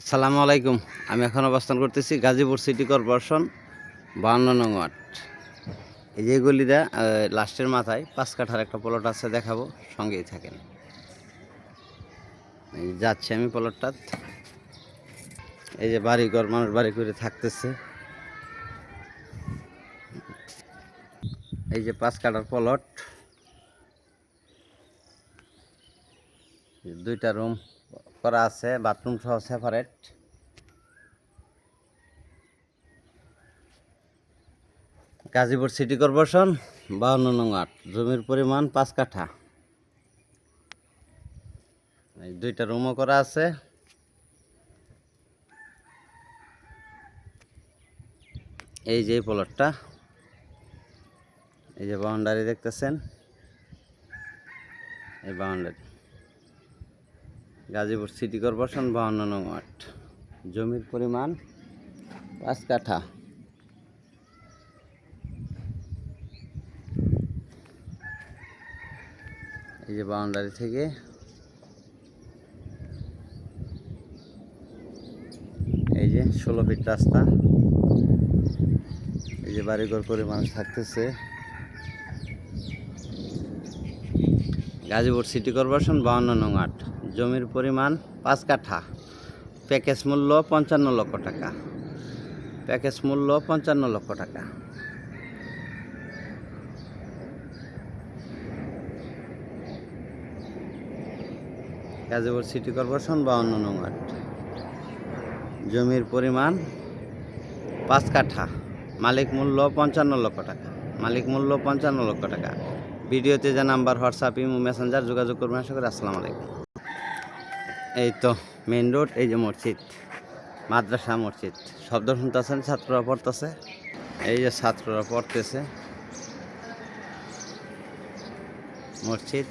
আসসালামু আলাইকুম। আমি এখন অবস্থান করতেছি গাজীপুর সিটি কর্পোরেশন বাউন্ন নং ওয়ার্ড। এই যে গলিটা লাস্টের মাথায় পাঁচ কাঠার একটা প্লট আছে, দেখাবো, সঙ্গেই থাকেন। যাচ্ছি আমি প্লটটা এই যে বাড়ি ঘর মানুষ বাড়ি করে থাকতেছে। এই যে পাঁচ কাঠার প্লট দুইটা রুম করা আছে বাথরুম সহ সেপারেট গাজীপুর সিটি কর্পোরেশন বাউন্ন নং আট জমির পরিমাণ পাঁচ কাঠা। দুইটা রুমও করা আছে। এই যে প্লটটা এই যে বাউন্ডারি দেখতেছেন, এই বাউন্ডারি গাজীপুর সিটি কর্পোরেশন বাউন্ন নং ওয়ার্ড। জমির পরিমাণ পাঁচ কাঠা। এই যে বাউন্ডারি থেকে এই যে ষোলো ফিট রাস্তা। এই যে বাড়িঘর করে মানুষ থাকতেছে গাজীপুর সিটি কর্পোরেশন বাউন্ন নং আট। জমির পরিমাণ পাঁচ কাঠা। প্যাকেজ মূল্য পঞ্চান্ন লক্ষ টাকা। প্যাকেজ মূল্য পঞ্চান্ন লক্ষ টাকা। গাজীপুর সিটি কর্পোরেশন বাউন্ন নং আট। জমির পরিমাণ পাঁচ কাঠা। মালিক মূল্য পঞ্চান্ন লক্ষ টাকা। মালিক মূল্য পঞ্চান্ন লক্ষ টাকা। ভিডিওতে যা নাম্বার, হোয়াটসঅ্যাপ, ইমো, মেসেঞ্জার যোগাযোগ করবেন, আশা করি আসসালামু আলাইকুম। এই তো মেইন রোড, এই যে মসজিদ, মাদ্রাসা মসজিদ। শব্দ শুনতেছেন, ছাত্ররা পড়তেছে। এই যে ছাত্ররা পড়তেছে। মসজিদ।